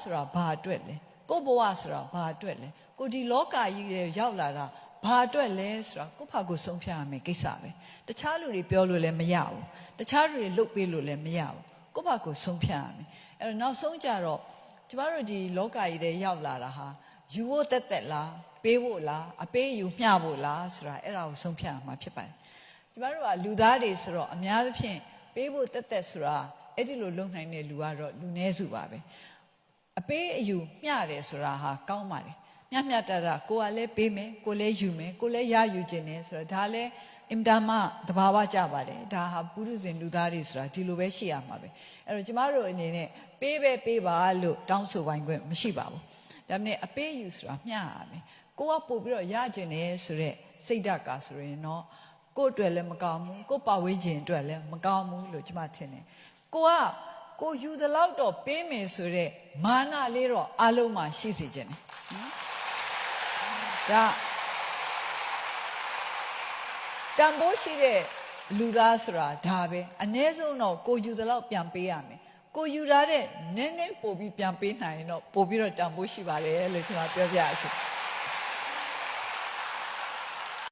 ဆိုတာဘာအတွက်လဲကိုယ့်ဘဝဆိုတာဘာအတွက်လဲကိုဒီလောကကြီးရဲ့ရောက်လာတာဘာအတွက်လဲဆိုတာကိုယ့်ဖာကိုယ်ဆုံးဖြတ်ရမယ်ကိစ္စပဲတခြားလူတွေပြောလို့လည်းမရဘူးတခြားလူတွေလုပ်ပေးလို့လည်းမရဘူးကိုယ့်ဖာကိုယ်ဆုံးဖြတ်ရမယ်အဲ့တော့နောက်ဆုံးကြတော့ကျမတို့ဒီလောကကြီးတဲ့ရောက်လာတာဟာယူဖို့တက်တက်လားပေးဖို့လားအပေးယူမျှဖို့လားဆိုတာအဲ့ဒါကိုဆုံးဖြတ်ရမှာဖြစ်ပါတယ်ကျမတို့ကလူသားတွေဆိုတော့အများသဖြင့်ပေးဖို့တက်တက်ဆိုတာအဲ့ဒီလိုလုံနိုင်တဲ့လူကတော့လူနည်းစုပါပဲ အပေးအယူမျှတယ်ဆိုတာဟာကောင်းပါတယ်မျှမျှတတကိုကလည်းပေးမယ်ကိုလည်းယူမယ်ကိုလည်းရယူခြင်းတယ်ဆိုတော့ဒါလည်းအင်တာမတဘာဝကြပါတယ်ဒါဟာပုရုဇဉ်လူသားတွေဆိုတာဒီလိုပဲရှိရမှာပဲအဲ့တော့ကျမတို့အနေနဲ့ပေးပဲပေးပါလို့တောင်းဆိုပိုင်းခွင့်မရှိပါဘူးဒါပေမဲ့အပေးယူဆိုတာမျှရမယ်ကိုကပို့ပြီးတော့ရခြင်းတယ်ဆိုတော့စိတ်ဓာတ်ကဆိုရင်တော့ကိုယ့်အတွက်လည်းမကောင်းဘူးကိုယ့်ပတ်ဝန်းကျင်အတွက်လည်းမကောင်းဘူးလို့ကျွန်မထင်တယ်ကိုက ကိုယူသလောက်တော့ပေးမယ်ဆိုတော့မာနလေးတော့အလုံးမှာရှိစေခြင်းတယ်နော်ဒါတန်ဖိုးရှိတဲ့လူသားဆိုတာဒါပဲအ ਨੇ ဆုံးတော့ကိုယူသလောက်ပြန်ပေးရမယ်ကိုယူထားတဲ့နည်းနည်းပို့ပြီးပြန်ပေးနိုင်ရင်တော့ပို့ပြီးတော့တန်ဖိုးရှိပါတယ်လို့ကျွန်မပြောပြရစီ